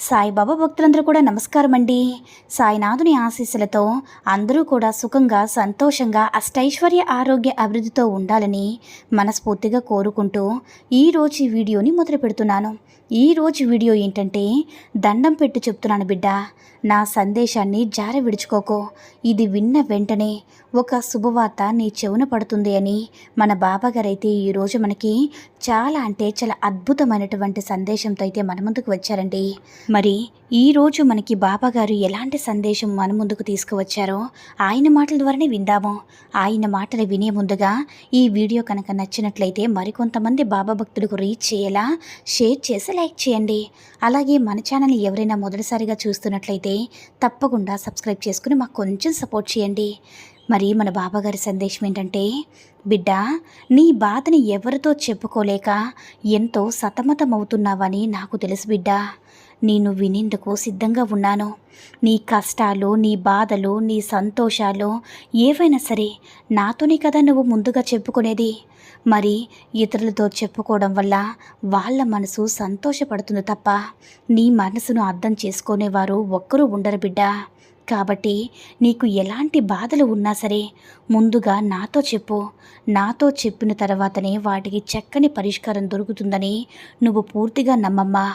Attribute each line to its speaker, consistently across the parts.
Speaker 1: సాయిబాబా భక్తులందరూ కూడా నమస్కారం అండి సాయినాథుని ఆశీస్సులతో అందరూ కూడా సుఖంగా సంతోషంగా అష్టైశ్వర్య ఆరోగ్య అభివృద్ధితో ఉండాలని మనస్ఫూర్తిగా కోరుకుంటూ ఈరోజు ఈ వీడియోని మొదలు పెడుతున్నాను. ఈరోజు వీడియో ఏంటంటే దండం పెట్టి చెప్తున్నాను బిడ్డ. నా సందేశాన్ని జార విడుచుకోకో. ఇది విన్న వెంటనే ఒక శుభవార్త నీ చెవున పడుతుంది అని మన బాబాగారైతే ఈరోజు మనకి చాలా అంటే చాలా అద్భుతమైనటువంటి సందేశంతో అయితే మన ముందుకు వచ్చారండి. మరి ఈరోజు మనకి బాబాగారు ఎలాంటి సందేశం మన ముందుకు తీసుకువచ్చారో ఆయన మాటల ద్వారానే విందాము. ఆయన మాటలు వినే ముందుగా ఈ వీడియో కనుక నచ్చినట్లయితే మరికొంతమంది బాబా భక్తులకు రీచ్ చేయేలా షేర్ చేసి లైక్ చేయండి. అలాగే మన ఛానల్ ఎవరైనా మొదటిసారిగా చూస్తున్నట్లయితే తప్పకుండా సబ్స్క్రైబ్ చేసుకుని మాకు కొంచెం సపోర్ట్ చేయండి. మరి మన బాబాగారి సందేశం ఏంటంటే బిడ్డ నీ బాధని ఎవరితో చెప్పుకోలేక ఎంతో సతమతమవుతున్నావని నాకు తెలుసు బిడ్డ. నేను వినేందుకు సిద్ధంగా ఉన్నాను. నీ కష్టాలు నీ బాధలు నీ సంతోషాలు ఏవైనా సరే నాతోనే కదా నువ్వు ముందుగా చెప్పుకునేది. మరి ఇతరులతో చెప్పుకోవడం వల్ల వాళ్ళ మనసు సంతోషపడుతుంది తప్ప నీ మనసును అర్థం చేసుకునేవారు ఒక్కరూ ఉండరు బిడ్డ. కాబట్టి నీకు ఎలాంటి బాధలు ఉన్నా సరే ముందుగా నాతో చెప్పు. నాతో చెప్పిన తర్వాతనే వాటికి చక్కని పరిష్కారం దొరుకుతుందని నువ్వు పూర్తిగా నమ్మమ్మా.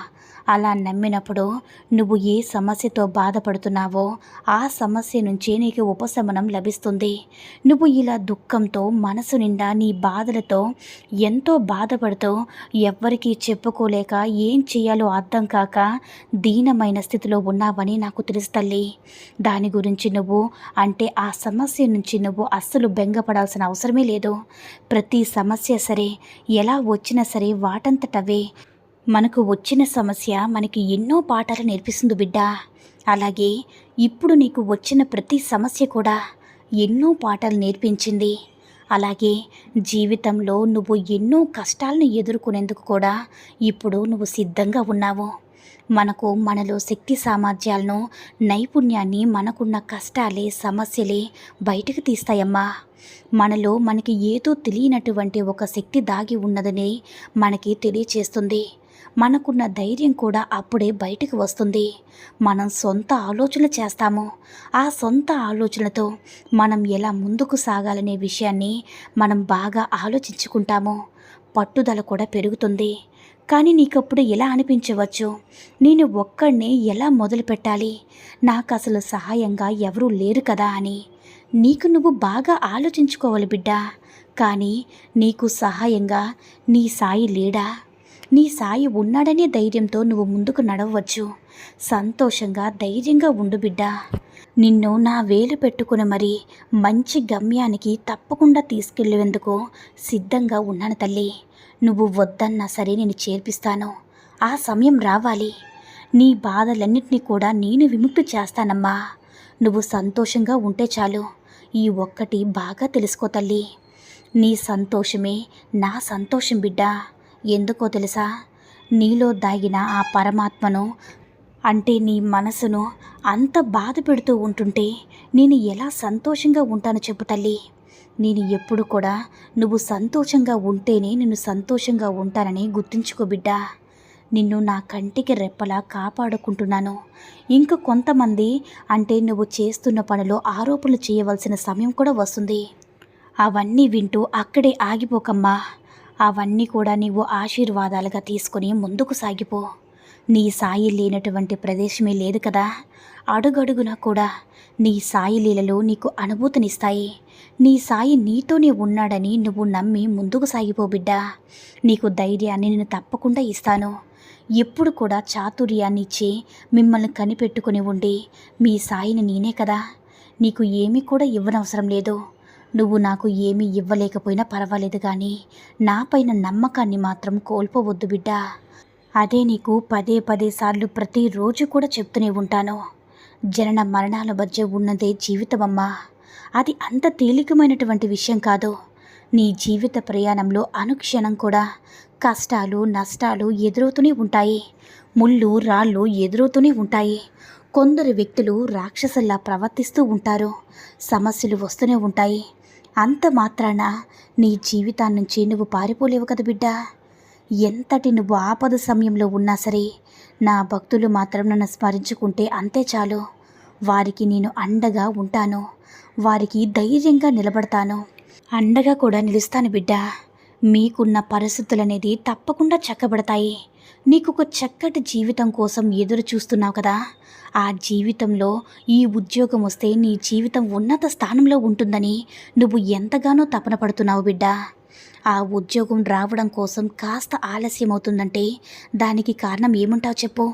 Speaker 1: అలా నమ్మినప్పుడు నువ్వు ఏ సమస్యతో బాధపడుతున్నావో ఆ సమస్య నుంచి నీకు ఉపశమనం లభిస్తుంది. నువ్వు ఇలా దుఃఖంతో మనసు నిండా నీ బాధలతో ఎంతో బాధపడుతూ ఎవ్వరికీ చెప్పుకోలేక ఏం చేయాలో అర్థం కాక దీనమైన స్థితిలో ఉన్నావని నాకు తెలుసు తల్లి. దాని గురించి నువ్వు అంటే ఆ సమస్య నుంచి నువ్వు అస్సలు బెంగపడాల్సిన అవసరమే లేదు. ప్రతి సమస్య సరే ఎలా వచ్చినా సరే వాటంతటవే. మనకు వచ్చిన సమస్య మనకి ఎన్నో పాఠాలు నేర్పిస్తుంది బిడ్డ. అలాగే ఇప్పుడు నీకు వచ్చిన ప్రతి సమస్య కూడా ఎన్నో పాఠాలు నేర్పించింది. అలాగే జీవితంలో నువ్వు ఎన్నో కష్టాలను ఎదుర్కొనేందుకు కూడా ఇప్పుడు నువ్వు సిద్ధంగా ఉన్నావు. మనకు మనలో శక్తి సామర్థ్యాలను నైపుణ్యాన్ని మనకున్న కష్టాలే సమస్యలే బయటకు తీస్తాయమ్మా. మనలో మనకి ఏదో తెలియనటువంటి ఒక శక్తి దాగి ఉన్నదని మనకి తెలియచేస్తుంది. మనకున్న ధైర్యం కూడా అప్పుడే బయటకు వస్తుంది. మనం సొంత ఆలోచన చేస్తాము. ఆ సొంత ఆలోచనతో మనం ఎలా ముందుకు సాగాలనే విషయాన్ని మనం బాగా ఆలోచించుకుంటాము. పట్టుదల కూడా పెరుగుతుంది. కానీ నీకప్పుడు ఎలా అనిపించవచ్చు? నేను ఒక్కడినే ఎలా మొదలు పెట్టాలి? నాకు అసలు సహాయంగా ఎవరూ లేరు కదా అని. నీకు నువ్వు బాగా ఆలోచించుకోవాలి బిడ్డ. కానీ నీకు సహాయంగా నీ సాయి లేడా? నీ సాయి ఉన్నాడనే ధైర్యంతో నువ్వు ముందుకు నడవచ్చు సంతోషంగా ధైర్యంగా ఉండు బిడ్డ. నిన్ను నా వేలు పెట్టుకుని మరి మంచి గమ్యానికి తప్పకుండా తీసుకెళ్ళేందుకు సిద్ధంగా ఉన్నాను తల్లి. నువ్వు వద్దన్నా సరే నేను చేర్పిస్తాను. ఆ సమయం రావాలి. నీ బాధలన్నింటినీ కూడా నేను విముక్తి చేస్తానమ్మా. నువ్వు సంతోషంగా ఉంటే చాలు. ఈ ఒక్కటి బాగా తెలుసుకో తల్లి. నీ సంతోషమే నా సంతోషం బిడ్డా. ఎందుకో తెలుసా? నీలో దాగిన ఆ పరమాత్మను అంటే నీ మనసును అంత బాధ పెడుతూ ఉంటుంటే నేను ఎలా సంతోషంగా ఉంటానో చెప్పు తల్లి. నేను ఎప్పుడు కూడా నువ్వు సంతోషంగా ఉంటేనే నేను సంతోషంగా ఉంటానని గుర్తుంచుకో బిడ్డా. నిన్ను నా కంటికి రెప్పలా కాపాడుకుంటున్నాను. ఇంక కొంతమంది అంటే నువ్వు చేస్తున్న పనిలో ఆరోపణలు చేయవలసిన సమయం కూడా వస్తుంది. అవన్నీ వింటూ అక్కడే ఆగిపోకమ్మా. అవన్నీ కూడా నీవు ఆశీర్వాదాలుగా తీసుకొని ముందుకు సాగిపో. నీ సాయి లేనటువంటి ప్రదేశమే లేదు కదా. అడుగడుగునా కూడా నీ సాయి లీలలో నీకు అనుభూతినిస్తాయి. నీ సాయి నీతోనే ఉన్నాడని నువ్వు నమ్మి ముందుకు సాగిపో బిడ్డా. నీకు ధైర్యాన్ని నేను తప్పకుండా ఇస్తాను. ఎప్పుడు కూడా చాతుర్యాన్ని ఇచ్చి మిమ్మల్ని కనిపెట్టుకుని ఉండి మీ సాయిని నేనే కదా. నీకు ఏమీ కూడా ఇవ్వనవసరం లేదు. నువ్వు నాకు ఏమీ ఇవ్వలేకపోయినా పర్వాలేదు కానీ నాపైన నమ్మకాన్ని మాత్రం కోల్పోవద్దు బిడ్డా. అదే నీకు పదే పదే సార్లు ప్రతిరోజు కూడా చెప్తూనే ఉంటాను. జనన మరణాల మధ్య ఉన్నదే జీవితమమ్మా. అది అంత తేలికమైనటువంటి విషయం కాదు. నీ జీవిత ప్రయాణంలో అనుక్షణం కూడా కష్టాలు నష్టాలు ఎదురవుతూనే ఉంటాయి. ముళ్ళు రాళ్ళు ఎదురవుతూనే ఉంటాయి. కొందరు వ్యక్తులు రాక్షసుల్లా ప్రవర్తిస్తూ ఉంటారు. సమస్యలు వస్తూనే ఉంటాయి. అంత మాత్రాన నీ జీవితాన్నించి నువ్వు పారిపోలేవు కదా బిడ్డ. ఎంతటి నువ్వు ఆపద సమయంలో ఉన్నా సరే నా భక్తులు మాత్రం నన్ను స్మరించుకుంటే అంతే చాలు. వారికి నేను అండగా ఉంటాను. వారికి ధైర్యంగా నిలబడతాను. అండగా కూడా నిలుస్తాను బిడ్డ. మీకున్న పరిస్థితులు అనేది తప్పకుండా చక్కబడతాయి. నీకు ఒక చక్కటి జీవితం కోసం ఎదురు చూస్తున్నావు కదా. ఆ జీవితంలో ఈ ఉద్యోగం వస్తే నీ జీవితం ఉన్నత స్థానంలో ఉంటుందని నువ్వు ఎంతగానో తపన పడుతున్నావు బిడ్డ. ఆ ఉద్యోగం రావడం కోసం కాస్త ఆలస్యం అవుతుందంటే దానికి కారణం ఏముంటావు చెప్పు.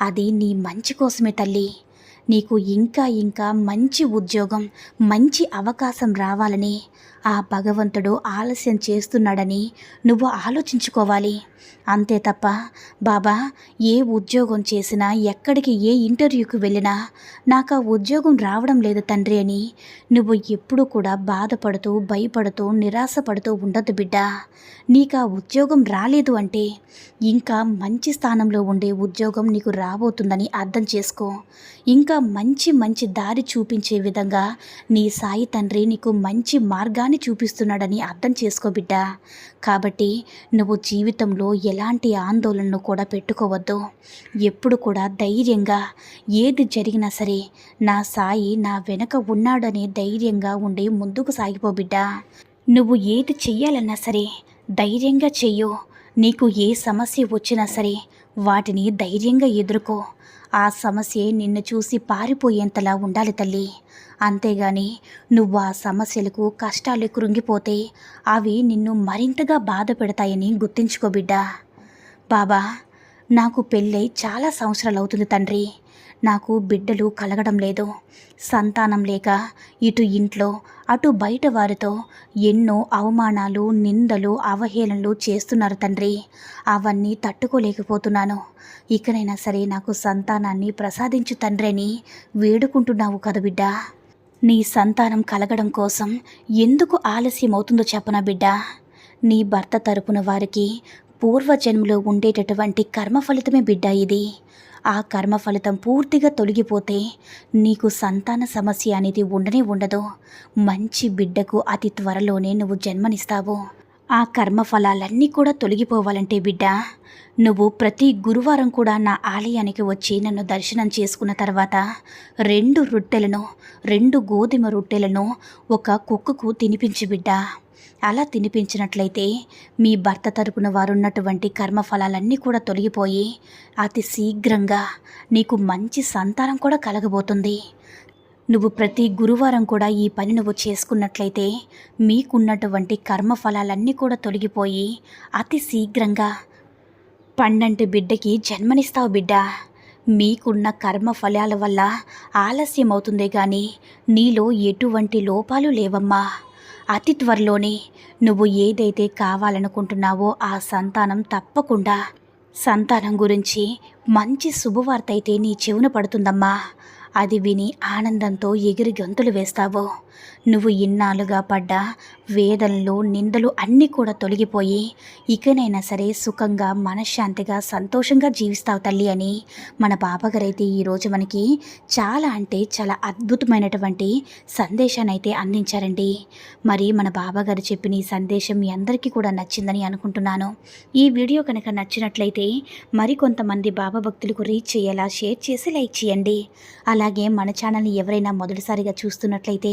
Speaker 1: అది నీ మంచి కోసమే తల్లి. నీకు ఇంకా ఇంకా మంచి ఉద్యోగం మంచి అవకాశం రావాలని ఆ భగవంతుడు ఆలస్యం చేస్తున్నాడని నువ్వు ఆలోచించుకోవాలి. అంతే తప్ప బాబా ఏ ఉద్యోగం చేసినా ఎక్కడికి ఏ ఇంటర్వ్యూకి వెళ్ళినా నాకు ఆ ఉద్యోగం రావడం లేదు తండ్రి అని నువ్వు ఎప్పుడు కూడా బాధపడుతూ భయపడుతూ నిరాశపడుతూ ఉండద్దు బిడ్డ. నీకు ఆ ఉద్యోగం రాలేదు అంటే ఇంకా మంచి స్థానంలో ఉండే ఉద్యోగం నీకు రాబోతుందని అర్థం చేసుకో. ఇంకా మంచి మంచి దారి చూపించే విధంగా నీ సాయి తండ్రి నీకు మంచి మార్గాన్ని చూపిస్తున్నాడని అర్థం చేసుకో బిడ్డ. కాబట్టి నువ్వు జీవితంలో ఎలాంటి ఆందోళనను కూడా పెట్టుకోవద్దు. ఎప్పుడు కూడా ధైర్యంగా ఏది జరిగినా సరే నా సాయి నా వెనక ఉన్నాడనే ధైర్యంగా ఉండి ముందుకు సాగిపో బిడ్డ. నువ్వు ఏది చెయ్యాలన్నా సరే ధైర్యంగా చెయ్యు. నీకు ఏ సమస్య వచ్చినా సరే వాటిని ధైర్యంగా ఎదుర్కో. ఆ సమస్య నిన్ను చూసి పారిపోయేంతలా ఉండాలి తల్లి. అంతేగాని నువ్వు ఆ సమస్యలకు కష్టాలు కృంగిపోతే అవి నిన్ను మరింతగా బాధ పెడతాయని గుర్తించుకో బిడ్డా. బాబా నాకు పెళ్ళై చాలా సంవత్సరాలు అవుతుంది తండ్రి. నాకు బిడ్డలు కలగడం లేదు. సంతానం లేక ఇటు ఇంట్లో అటు బయట వారితో ఎన్నో అవమానాలు నిందలు అవహేళనలు చేస్తున్నారు తండ్రి. అవన్నీ తట్టుకోలేకపోతున్నాను. ఇకనైనా సరే నాకు సంతానాన్ని ప్రసాదించు తండ్రి అని వేడుకుంటున్నావు కదా బిడ్డ. నీ సంతానం కలగడం కోసం ఎందుకు ఆలస్యం అవుతుందో చెప్పనా బిడ్డ. నీ భర్త తరపున వారికి పూర్వజన్మలో ఉండేటటువంటి కర్మ ఫలితమే బిడ్డ ఇది. ఆ కర్మ ఫలితం పూర్తిగా తొలగిపోతే నీకు సంతాన సమస్య అనేది ఉండనే ఉండదు. మంచి బిడ్డకు అతి త్వరలోనే నువ్వు జన్మనిస్తావు. ఆ కర్మ ఫలాలన్నీ కూడా తొలగిపోవాలంటే బిడ్డ నువ్వు ప్రతి గురువారం కూడా నా ఆలయానికి వచ్చి నన్ను దర్శనం చేసుకున్న తర్వాత రెండు రొట్టెలను రెండు గోధుమ రొట్టెలను ఒక కుక్కకు తినిపించి బిడ్డ. అలా తినిపించినట్లయితే మీ భర్త తరపున వారున్నటువంటి కర్మఫలాలన్నీ కూడా తొలగిపోయి అతి శీఘ్రంగా నీకు మంచి సంతానం కూడా కలగబోతుంది. నువ్వు ప్రతి గురువారం కూడా ఈ పని నువ్వు చేసుకున్నట్లయితే మీకున్నటువంటి కర్మఫలాలన్నీ కూడా తొలగిపోయి అతి శీఘ్రంగా పండంటి బిడ్డకి జన్మనిస్తావు బిడ్డ. మీకున్న కర్మ ఫలాల వల్ల ఆలస్యం అవుతుందే కానీ నీలో ఎటువంటి లోపాలు లేవమ్మా. అతి త్వరలోనే నువ్వు ఏదైతే కావాలనుకుంటున్నావో ఆ సంతానం తప్పకుండా సంతానం గురించి మంచి శుభవార్త అయితే నీ చెవున పడుతుందమ్మా. అది విని ఆనందంతో ఎగిరి గంతులు వేస్తావు. నువ్వు ఇన్నాళ్ళుగా పడ్డ వేదనలు నిందలు అన్నీ కూడా తొలగిపోయి ఇకనైనా సరే సుఖంగా మనశ్శాంతిగా సంతోషంగా జీవిస్తావు తల్లి అని మన బాబాగారైతే ఈరోజు మనకి చాలా అంటే చాలా అద్భుతమైనటువంటి సందేశాన్ని అయితే అందించారండి. మరి మన బాబాగారు చెప్పిన ఈ సందేశం మీ అందరికీ కూడా నచ్చిందని అనుకుంటున్నాను. ఈ వీడియో కనుక నచ్చినట్లయితే మరికొంతమంది బాబా భక్తులకు రీచ్ చేయేలా షేర్ చేసి లైక్ చేయండి. అలాగే మన ఛానల్ని ఎవరైనా మొదటిసారిగా చూస్తున్నట్లయితే